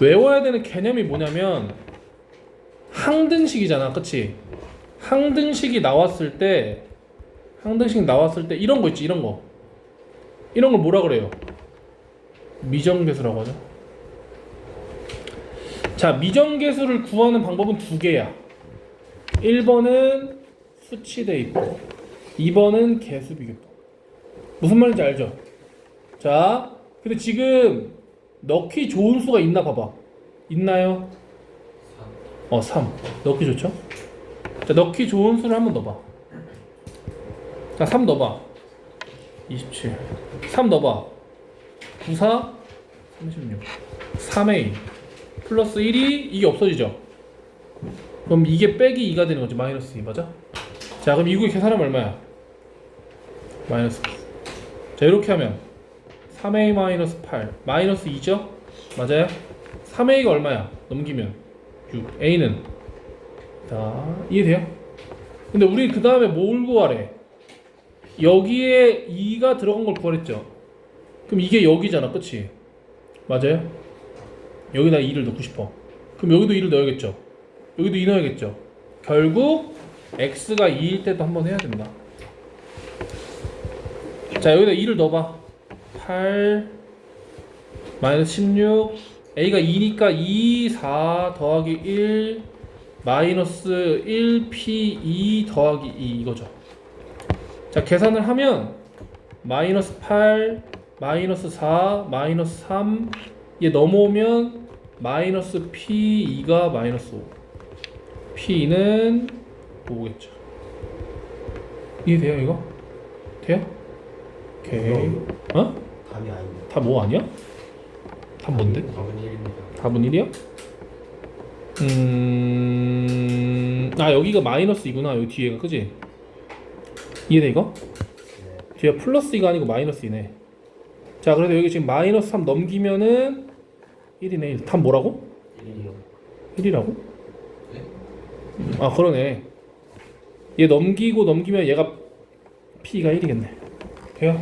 외워야 되는 개념이 뭐냐면 항등식이잖아, 그치? 항등식이 나왔을 때 항등식 나왔을 때 이런 거 있지, 이런 거. 이런 걸 뭐라 그래요? 미정계수라고 하죠. 자, 미정계수를 구하는 방법은 두 개야. 1번은 수치 대 입법, 2번은 개수 비교법. 무슨 말인지 알죠? 자, 근데 지금 넣기 좋은 수가 있나 봐봐. 있나요? 어, 3. 넣기 좋죠? 자, 넣기 좋은 수를 한번 넣어봐. 자, 3 넣어봐. 27. 3 넣어봐. 94, 36. 3a 플러스 1이 이게 없어지죠? 그럼 이게 빼기 2가 되는 거지. 마이너스 2 맞아? 자, 그럼 이거 계산하면 얼마야? 마이너스 2. 자, 이렇게 하면 3a 마이너스 8 마이너스 2죠? 맞아요? 3a가 얼마야? 넘기면 6 a는 자 이해돼요? 근데 우리 그 다음에 뭘 구하래? 여기에 2가 들어간 걸 구하랬죠? 그럼 이게 여기잖아 그치? 맞아요? 여기다 2를 넣고 싶어 그럼 여기도 2를 넣어야겠죠? 여기도 2 넣어야겠죠? 결국 x가 2일 때도 한번 해야 된다 자 여기다 2를 넣어봐 8 마이너스 16 a가 2니까 2 4 더하기 1 마이너스 1 p 2 더하기 2 이거죠 자 계산을 하면 마이너스 8 마이너스 4 마이너스 3얘 넘어오면 마이너스 p 2가 마이너스 5 p는 5겠죠 이해돼요 이거? 돼요? 오케이 어? 답이 아닌데. 다뭐 아니야? 답 뭔데? 답은 1입니다. 답은 1이야? 음... 아 여기가 마이너스 2구나 여기 뒤에가 그지? 이해돼 이거? 네. 뒤에 플러스 2가 아니고 마이너스 2네 자 그래서 여기 지금 마이너스 3 넘기면은 1이네 1. 답 뭐라고? 1이요. 1이라고? 아 그러네 얘 넘기고 넘기면 얘가 P가 1이겠네 돼요?